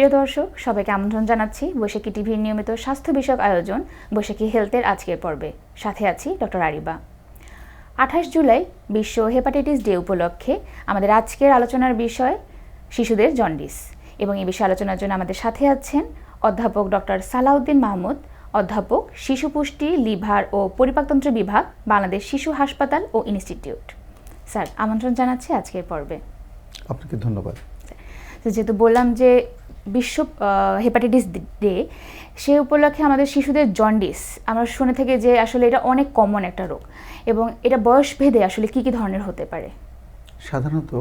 প্রিয় দর্শক সবাইকে আমন্ত্রণ জানাচ্ছি বৈশাখী টিভির নিয়মিত স্বাস্থ্য বিষয়ক আয়োজন বৈশাখী হেলথের আজকের পর্বে। সাথে আছি ডক্টর আরিবা। আঠাশ জুলাই বিশ্ব হেপাটাইটিস ডে উপলক্ষে আমাদের আজকের আলোচনার বিষয় শিশুদের জন্ডিস এবং এই বিষয়ে আলোচনার জন্য আমাদের সাথে আছেন অধ্যাপক ডক্টর সালাউদ্দিন মাহমুদ অধ্যাপক শিশু পুষ্টি লিভার ও পরিপাকতন্ত্র বিভাগ বাংলাদেশ শিশু হাসপাতাল ও ইনস্টিটিউট। স্যার আমন্ত্রণ জানাচ্ছি আজকের পর্বে। আপনাকে ধন্যবাদ। যেহেতু বললাম যে বিশ্ব হেপাটাইটিস ডে সে উপলক্ষে আমাদের শিশুদের জন্ডিস আমরা শুনে থেকে যে আসলে এটা অনেক কমন একটা রোগ এবং এটা বয়স ভেদে আসলে কি কি ধরনের হতে পারে? সাধারণত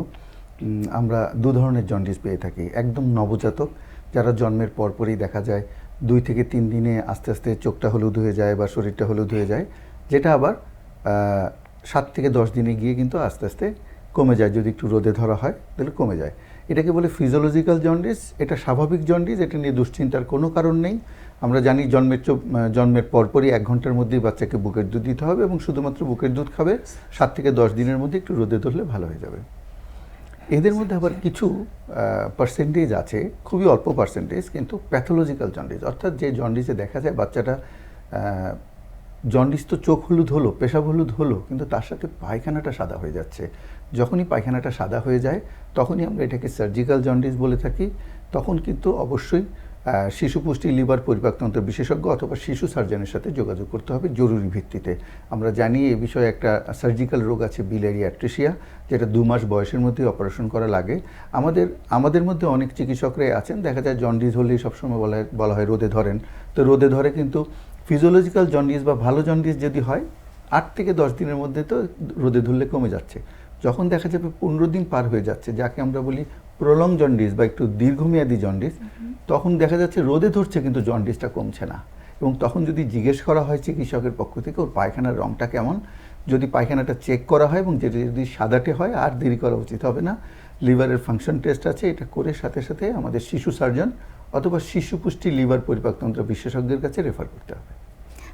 আমরা দু ধরনের জন্ডিস পেয়ে থাকি। একদম নবজাতক, যারা জন্মের পরপরই দেখা যায়, দুই থেকে তিন দিনে আস্তে আস্তে চোখটা হলুদ হয়ে যায় বা শরীরটা হলুদ হয়ে যায়, যেটা আবার সাত থেকে দশ দিনে গিয়ে কিন্তু আস্তে আস্তে কমে যায়। যদি একটু রোদে ধরা হয়, তাহলে কমে যায়। এটাকে বলে ফিজিওলজিক্যাল জন্ডিস এটা স্বাভাবিক জন্ডিস এটা নিয়ে দুশ্চিন্তার কোনো কারণ নেই। আমরা জানি জন্মের জন্মের পরপরই এক ঘণ্টার মধ্যেই বাচ্চাকে বুকের দুধ দিতে হবে এবং শুধুমাত্র বুকের দুধ খাবে, সাত থেকে দশ দিনের মধ্যে একটু রোদে ধরলে ভালো হয়ে যাবে। এদের মধ্যে আবার কিছু পার্সেন্টেজ আছে, খুবই অল্প পার্সেন্টেজ কিন্তু প্যাথোলজিক্যাল জন্ডিস অর্থাৎ যে জন্ডিসে দেখা যায় বাচ্চাটা জন্ডিস তো চোখ হলুদ হলো, পেশাব হলুদ হলো, কিন্তু তার সাথে পায়খানাটা সাদা হয়ে যাচ্ছে। যখনই পায়খানাটা সাদা হয়ে যায়, তখনই আমরা এটাকে সার্জিক্যাল জন্ডিস বলে থাকি। তখন কিন্তু অবশ্যই শিশু পুষ্টি, লিভার পরিপাকতন্ত্র বিশেষজ্ঞ অথবা শিশু সার্জনের সাথে যোগাযোগ করতে হবে জরুরি ভিত্তিতে। আমরা জানি এ বিষয়ে একটা সার্জিক্যাল রোগ আছে বিলেরিয়া অ্যাট্রিসিয়া যেটা দু মাস বয়সের মধ্যে অপারেশন করা লাগে। আমাদের আমাদের মধ্যে অনেক চিকিৎসকরাই আছেন, দেখা যায় জন্ডিস হলেই সবসময় বলা হয় বলা হয় রোদে ধরেন। তো রোদে ধরে কিন্তু ফিজিওলজিক্যাল জন্ডিস বা ভালো জন্ডিস যদি হয়, আট থেকে দশ দিনের মধ্যে তো রোদে ধরলে কমে যাচ্ছে। যখন দেখা যাবে পনেরো দিন পার হয়ে যাচ্ছে যাকে আমরা বলি প্রলং জন্ডিস বা একটু দীর্ঘমেয়াদী জন্ডিস তখন দেখা যাচ্ছে রোদে ধরছে কিন্তু জন্ডিসটা কমছে না। এবং তখন যদি জিজ্ঞেস করা হয় চিকিৎসকের পক্ষ থেকে ওর পায়খানার রঙটা কেমন? যদি পায়খানাটা চেক করা হয় এবং যেটা যদি সাদাটে হয় আর দেরি করা উচিত হবে না। লিভারের ফাংশন টেস্ট আছে এটা করে সাথে সাথে আমাদের শিশু সার্জন অথবা শিশু পুষ্টি লিভার পরিপাকতন্ত্র বিশেষজ্ঞের কাছে রেফার করতে হবে।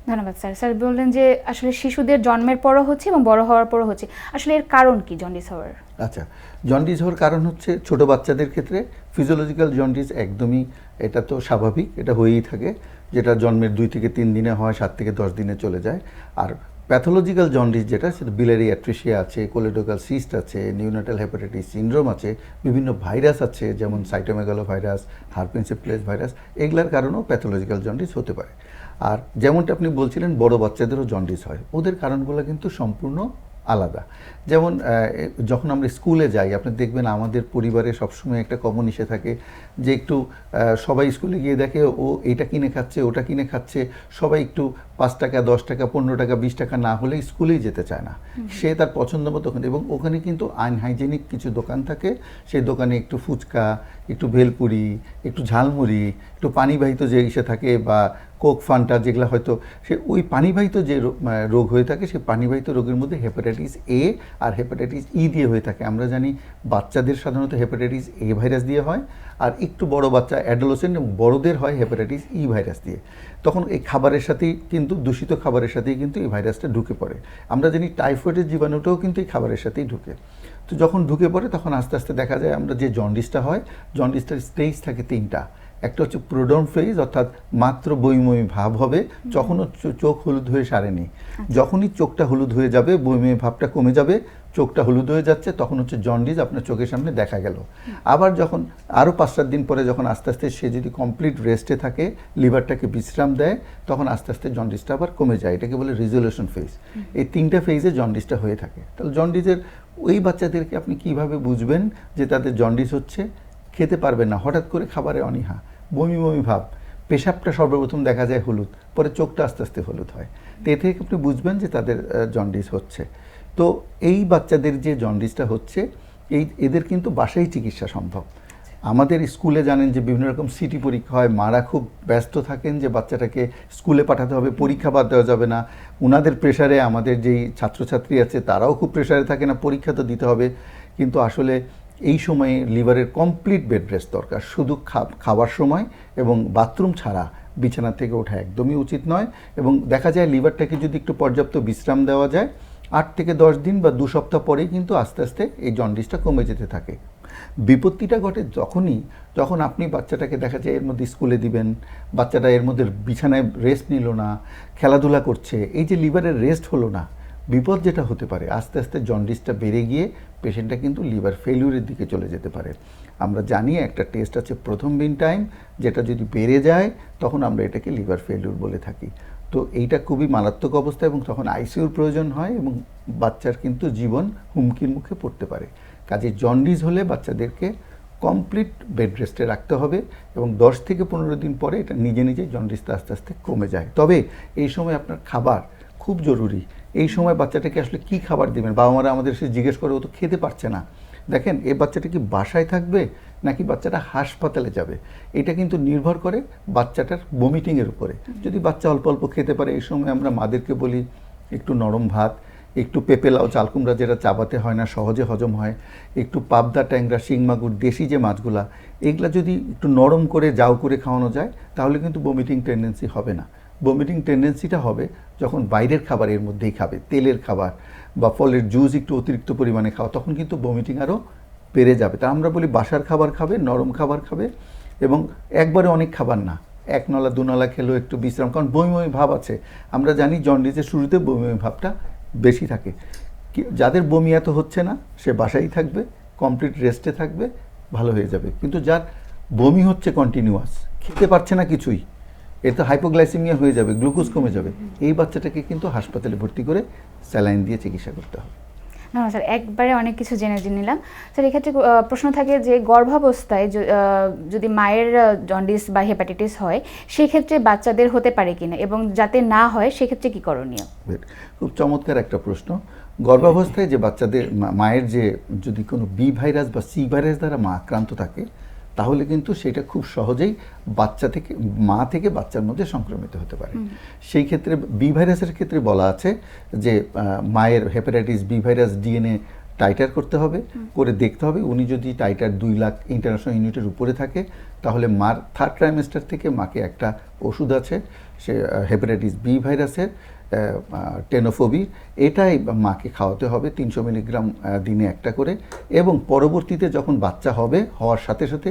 ধন্যবাদ স্যার। স্যার বললেন যে আসলে শিশুদের জন্মের পরও হচ্ছে এবং বড় হওয়ার পরও হচ্ছে। আসলে এর কারণ কি জন্ডিস হওয়ার? আচ্ছা জন্ডিস হওয়ার কারণ হচ্ছে ছোট বাচ্চাদের ক্ষেত্রে ফিজিওলজিক্যাল জন্ডিস একদমই এটা তো স্বাভাবিক, এটা হয়েই থাকে। যেটা জন্মের দুই থেকে তিন দিনে হয়, সাত থেকে দশ দিনে চলে যায়। আর প্যাথোলজিক্যাল জন্ডিস যেটা, সেটা বিলেরি অ্যাট্রিসিয়া আছে, কোলেডোকাল সিস্ট আছে, নিউনাটাল হেপাটাইটিস সিন্ড্রোম আছে, বিভিন্ন ভাইরাস আছে, যেমন সাইটোমেগালো ভাইরাস হারপেন্সিপ্লেস ভাইরাস, এগুলার কারণেও প্যাথোলজিক্যাল জন্ডিস হতে পারে। আর যেমনটা আপনি বলছিলেন, বড় বাচ্চাদেরও জন্ডিস হয়। ওদের কারণগুলো কিন্তু সম্পূর্ণ আলাদা। যেমন যখন আমরা স্কুলে যাই আপনি দেখবেন আমাদের পরিবারে সবসময় একটা কমন ইসে থাকে যে একটু সবাই স্কুলে গিয়ে দেখে ও এটা কিনে খাচ্ছে ওটা কিনে খাচ্ছে সবাই একটু পাঁচ টাকা দশ টাকা পনেরো টাকা বিশ টাকা না হলে স্কুলেই যেতে চায় না। সে তার পছন্দ মতো ওখানে এবং ওখানে কিন্তু আনহাইজেনিক কিছু দোকান থাকে। সেই দোকানে একটু ফুচকা একটু ভেলপুরি একটু ঝালমুড়ি একটু পানিবাহিত যে ইসে থাকে বা কোক ফান্টা যেগুলো হয়তো সে ওই পানিবাহিত যে রোগ হয়ে থাকে সেই পানিবাহিত রোগের মধ্যে হেপাটাইটিস এ আর হেপাটাইটিস ই দিয়ে হয়ে থাকে। আমরা জানি বাচ্চাদের সাধারণত হেপাটাইটিস এ ভাইরাস দিয়ে হয় আর একটু বড় বাচ্চা অ্যাডোলোসেন্ট এবং বড়দের হয় হেপাটাইটিস ই ভাইরাস দিয়ে। তখন এই খাবারের সাথেই কিন্তু, দূষিত খাবারের সাথেই কিন্তু এই ভাইরাসটা ঢুকে পড়ে। আমরা জানি টাইফয়েডের জীবাণুটাও কিন্তু এই খাবারের সাথেই ঢুকে। তো যখন ঢুকে পড়ে, তখন আস্তে আস্তে দেখা যায় আমরা যে জন্ডিসটা হয় জন্ডিসটার স্টেজ থাকে তিনটা। একটা হচ্ছে প্রোডন ফেজ অর্থাৎ মাত্র বইময় ভাব হবে যখনও চোখ হলুদ হয়ে সারেনি। যখনই চোখটা হলুদ হয়ে যাবে বইময় ভাবটা কমে যাবে চোখটা হলুদ হয়ে যাচ্ছে তখন হচ্ছে জন্ডিস আপনার চোখের সামনে দেখা গেল। আবার যখন আরও পাঁচ সাত দিন পরে যখন আস্তে আস্তে সে যদি কমপ্লিট রেস্টে থাকে লিভারটাকে বিশ্রাম দেয় তখন আস্তে আস্তে জন্ডিসটা আবার কমে যায় এটাকে বলে রিজলিউশন ফেজ। এই তিনটা ফেজে জন্ডিসটা হয়ে থাকে। তাহলে জন্ডিসের ওই বাচ্চাদেরকে আপনি কীভাবে বুঝবেন যে তাদের জন্ডিস হচ্ছে? খেতে পারবেন না। হঠাৎ করে খাবারে অনীহা। বমি বমি ভাব। পেশাবটা সর্বপ্রথম দেখা যায় হলুদ। পরে চোখটা আস্তে আস্তে হলুদ হয়। তো এ থেকে আপনি বুঝবেন যে তাদের জন্ডিস হচ্ছে। তো এই বাচ্চাদের যে জন্ডিসটা হচ্ছে, এই, এদের কিন্তু বাসায় চিকিৎসা সম্ভব। আমাদের স্কুলে জানেন যে বিভিন্ন রকম সিটি পরীক্ষা হয়। মারা খুব ব্যস্ত থাকেন যে বাচ্চাটাকে স্কুলে পাঠাতে হবে, পরীক্ষা বাদ দেওয়া যাবে না। ওনাদের প্রেশারে আমাদের যেই ছাত্রছাত্রী আছে, তারাও খুব প্রেশারে থাকে না, পরীক্ষা তো দিতে হবে। কিন্তু আসলে এই সময়ে লিভারের কমপ্লিট বেড রেস্ট দরকার। শুধু খা- খাওয়ার সময় এবং বাথরুম ছাড়া বিছানা থেকে ওঠা একদমই উচিত নয় এবং দেখা যায় লিভারটাকে যদি একটু পর্যাপ্ত বিশ্রাম দেওয়া যায়, আট থেকে দশ দিন বা দু সপ্তাহ পরেই কিন্তু আস্তে আস্তে এই জন্ডিসটা কমে যেতে থাকে। বিপত্তিটা ঘটে যখনই, যখন আপনি বাচ্চাটাকে দেখা যায় এর মধ্যে স্কুলে দিবেন, বাচ্চাটা এর মধ্যে বিছানায় রেস্ট নিল না, খেলাধুলা করছে, এই যে লিভারের রেস্ট হলো না বিপদ যেটা হতে পারে, আস্তে আস্তে জন্ডিসটা বেড়ে গিয়ে পেশেন্টটা কিন্তু লিভার ফেলিউরের দিকে চলে যেতে পারে। আমরা জানি একটা টেস্ট আছে প্রথম দিন টাইম, যেটা যদি বেড়ে যায়, তখন আমরা এটাকে লিভার ফেলিউর বলে থাকি। তো এইটা খুবই মারাত্মক অবস্থা এবং তখন আইসিইউর প্রয়োজন হয় এবং বাচ্চার কিন্তু জীবন হুমকির মুখে পড়তে পারে। কাজে জন্ডিস হলে বাচ্চাদেরকে কমপ্লিট বেড রেস্টে রাখতে হবে এবং দশ থেকে পনেরো দিন পরে এটা নিজে নিজে জন্ডিসটা আস্তে আস্তে কমে যায়। তবে এই সময় আপনার খাবার খুব জরুরি। এই সময় বাচ্চাটাকে আসলে কি খাবার দেবেন? বাবা মারা আমাদের সে জিজ্ঞেস করে, ও তো খেতে পারছে না। দেখেন এই বাচ্চাটা কি বাসায় থাকবে, নাকি বাচ্চাটা হাসপাতালে যাবে? এটা কিন্তু নির্ভর করে বাচ্চাটার বমিটিংয়ের উপরে। যদি বাচ্চা অল্প অল্প খেতে পারে, এই সময় আমরা মাদেরকে বলি, একটু নরম ভাত, একটু পেঁপে লাউ, চাল কুমড়া যেটা চাবাতে হয় না, সহজে হজম হয়, একটু পাবদা ট্যাংরা, শিং মাগুর, দেশি যে মাছগুলা, এগুলা যদি একটু নরম করে জাউ করে খাওয়ানো যায়, তাহলে কিন্তু বমিটিং টেন্ডেন্সি হবে না। বমিটিং টেন্ডেন্সিটা হবে যখন বাইরের খাবার এর মধ্যেই খাবে, তেলের খাবার বা ফলের জুস একটু অতিরিক্ত পরিমাণে খাওয়া, তখন কিন্তু বমিটিং আরও বেড়ে যাবে। তা আমরা বলি বাসার খাবার খাবে, নরম খাবার খাবে এবং একবারে অনেক খাবার না। এক নলা, দু নলা খেলেও একটু বিশ্রাম, কারণ বমি বমি ভাব আছে। আমরা জানি জন্ডিসের শুরুতে বমি বমি ভাবটা বেশি থাকে। যাদের বমি এত হচ্ছে না, সে বাসায় থাকবে কমপ্লিট রেস্টে থাকবে, ভালো হয়ে যাবে। কিন্তু যার বমি হচ্ছে কন্টিনিউয়াস খেতে পারছে না কিছুই। এর তো হাইপোগ্লাইসিমিয়া হয়ে যাবে গ্লুকোজ কমে যাবে। এই বাচ্চাটাকে কিন্তু হাসপাতালে ভর্তি করে স্যালাইন দিয়ে চিকিৎসা করতে হবে। না স্যার একবারে অনেক কিছু জেনে জেনে নিলাম। স্যার এক্ষেত্রে প্রশ্ন থাকে যে গর্ভাবস্থায় যদি মায়ের জন্ডিস বা হেপাটাইটিস হয় সেক্ষেত্রে বাচ্চাদের হতে পারে কিনা এবং যাতে না হয় সেক্ষেত্রে কি করণীয়? খুব চমৎকার একটা প্রশ্ন। গর্ভাবস্থায় যে বাচ্চাদের মায়ের যে যদি কোনো বি ভাইরাস বা সি ভাইরাস দ্বারা মা আক্রান্ত থাকে তাহলে কিন্তু সেটা খুব সহজেই বাচ্চা থেকে মা থেকে বাচ্চার মধ্যে সংক্রমিত হতে পারে। সেই ক্ষেত্রে বি ভাইরাসের ক্ষেত্রে বলা আছে যে মায়ের hepatitis B virus DNA titre করতে হবে করে দেখতে হবে। উনি যদি টাইটার দুই লাখ ইন্টারন্যাশনাল ইউনিটের উপরে থাকে তাহলে মার থার্ড ট্রাইমেস্টার থেকে মাকে একটা ওষুধ আছে। সে হেপাটাইটিস বি ভাইরাসের টেনোফোবি, এটাই মাকে খাওয়াতে হবে তিনশো মিলিগ্রাম দিনে একটা করে। এবং পরবর্তীতে যখন বাচ্চা হবে, হওয়ার সাথে সাথে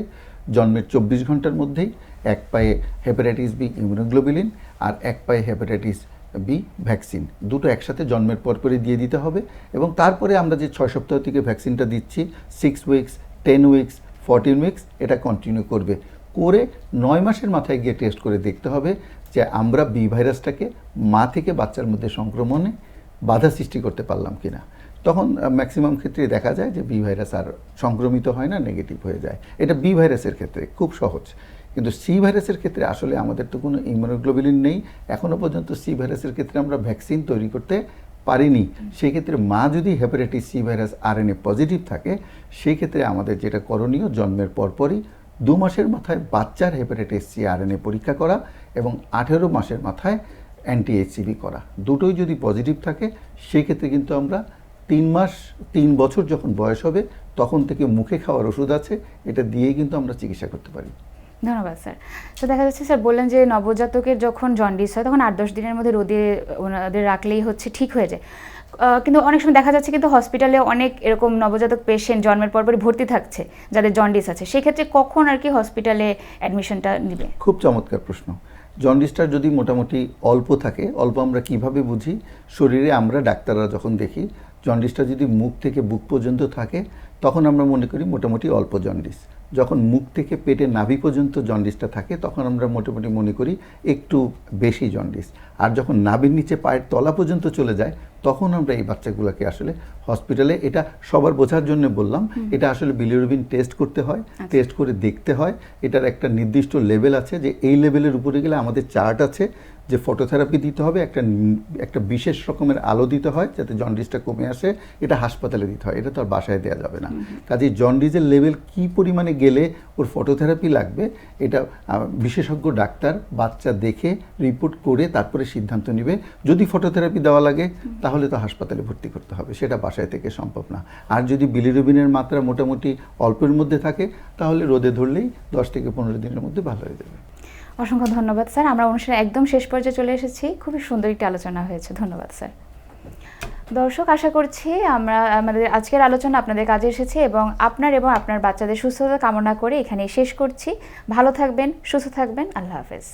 জন্মের চব্বিশ ঘণ্টার মধ্যেই এক পায়ে হেপাটাইটিস বি ইমিউনোগ্লোবিলিন আর এক পায়ে হেপাটাইটিস বি ভ্যাকসিন। দুটো একসাথে জন্মের পর পরপরই দিয়ে দিতে হবে এবং তারপরে আমরা যে ছয় সপ্তাহ থেকে ভ্যাকসিনটা দিচ্ছি six weeks ten weeks fourteen weeks এটা কন্টিনিউ করবে। করে নয় মাসের মাথায় গিয়ে টেস্ট করে দেখতে হবে যে আমরা বি ভাইরাসটাকে মা থেকে বাচ্চার মধ্যে সংক্রমণে বাধা সৃষ্টি করতে পারলাম কিনা। তখন ম্যাক্সিমাম ক্ষেত্রে দেখা যায় যে বি ভাইরাস আর সংক্রমিত হয় না নেগেটিভ হয়ে যায়। এটা বি ভাইরাসের ক্ষেত্রে খুব সহজ। কিন্তু সি ভাইরাসের ক্ষেত্রে আসলে আমাদের তো কোনো ইমিউনোগ্লোবিলিন নেই। এখনও পর্যন্ত সি ভাইরাসের ক্ষেত্রে আমরা ভ্যাকসিন তৈরি করতে পারিনি। সেই ক্ষেত্রে মা যদি hepatitis C virus RNA positive থাকে, সেই ক্ষেত্রে আমাদের যেটা করণীয়, জন্মের পরপরই দু মাসের মাথায় বাচ্চার হেপাটাইটিস সি আরএনএ পরীক্ষা করা এবং আঠেরো মাসের মাথায় অ্যান্টি এইচসিভি করা। দুটোই যদি পজিটিভ থাকে, সেক্ষেত্রে কিন্তু আমরা তিন মাস, তিন বছর যখন বয়স হবে, তখন থেকে মুখে খাওয়ার ওষুধ আছে, এটা দিয়েই কিন্তু আমরা চিকিৎসা করতে পারি। ধন্যবাদ, স্যার। তো দেখা যাচ্ছে, স্যার, বললেন যে নবজাতকের যখন জন্ডিস হয়, তখন আট দশ দিনের মধ্যে রোদে ওনাদের রাখলেই হচ্ছে ঠিক হয়ে যায়। কিন্তু অনেক সময় দেখা যাচ্ছে কিন্তু হসপিটালে অনেক এরকম নবজাতক পেশেন্ট জন্মের পরপরই ভর্তি থাকছে, যাদের জন্ডিস আছে। সেক্ষেত্রে কখন আর কি হসপিটালে অ্যাডমিশনটা নেবে? খুব চমৎকার প্রশ্ন। জন্ডিসটা যদি মোটামুটি অল্প থাকে, অল্প আমরা কীভাবে বুঝি? শরীরে আমরা ডাক্তাররা যখন দেখি জন্ডিসটা যদি মুখ থেকে বুক পর্যন্ত থাকে, তখন আমরা মনে করি মোটামুটি অল্প জন্ডিস যখন মুখ থেকে পেটে নাভি পর্যন্ত জন্ডিসটা থাকে, তখন আমরা মোটামুটি মনে করি একটু বেশি জন্ডিস আর যখন নাভির নিচে পায়ের তলা পর্যন্ত চলে যায় তখন আমরা এই বাচ্চাগুলোকে আসলে হসপিটালে এটা সবার বোঝার জন্য বললাম এটা আসলে বিলিরুবিন টেস্ট করতে হয় টেস্ট করে দেখতে হয়। এটার একটা নির্দিষ্ট লেভেল আছে যে এই লেভেলের উপরে গেলে আমাদের চার্ট আছে যে ফটোথেরাপি দিতে হবে একটা একটা বিশেষ রকমের আলো দিতে হয় যাতে জন্ডিসটা কমে আসে এটা হাসপাতালে দিতে হয় এটা তো আর বাসায় দেওয়া যাবে না। কাজে জন্ডিসের লেভেল কি পরিমাণে গেলে ওর ফটোথেরাপি লাগবে। এটা বিশেষজ্ঞ ডাক্তার, বাচ্চা দেখে রিপোর্ট করে তারপরে সিদ্ধান্ত নেবে। যদি ফটোথেরাপি দেওয়া লাগে, তাহলে তো হাসপাতালে ভর্তি করতে হবে। সেটা বাসায় থেকে সম্ভব না। আর যদি বিলিরুবিনের মাত্রা মোটামুটি অল্পের মধ্যে থাকে, তাহলে রোদে ধরলেই দশ থেকে পনেরো দিনের মধ্যে ভালো হয়ে যাবে। অসংখ্য ধন্যবাদ, স্যার। আমরা অনুষ্ঠানে একদম শেষ পর্যায়ে চলে এসেছি। খুবই সুন্দর একটি আলোচনা হয়েছে। ধন্যবাদ, স্যার। দর্শক, আশা করছি আমরা, আমাদের আজকের আলোচনা আপনাদের কাজে এসেছে এবং আপনার এবং আপনার বাচ্চাদের সুস্থতা কামনা করে এখানে শেষ করছি। ভালো থাকবেন, সুস্থ থাকবেন। আল্লাহ হাফেজ।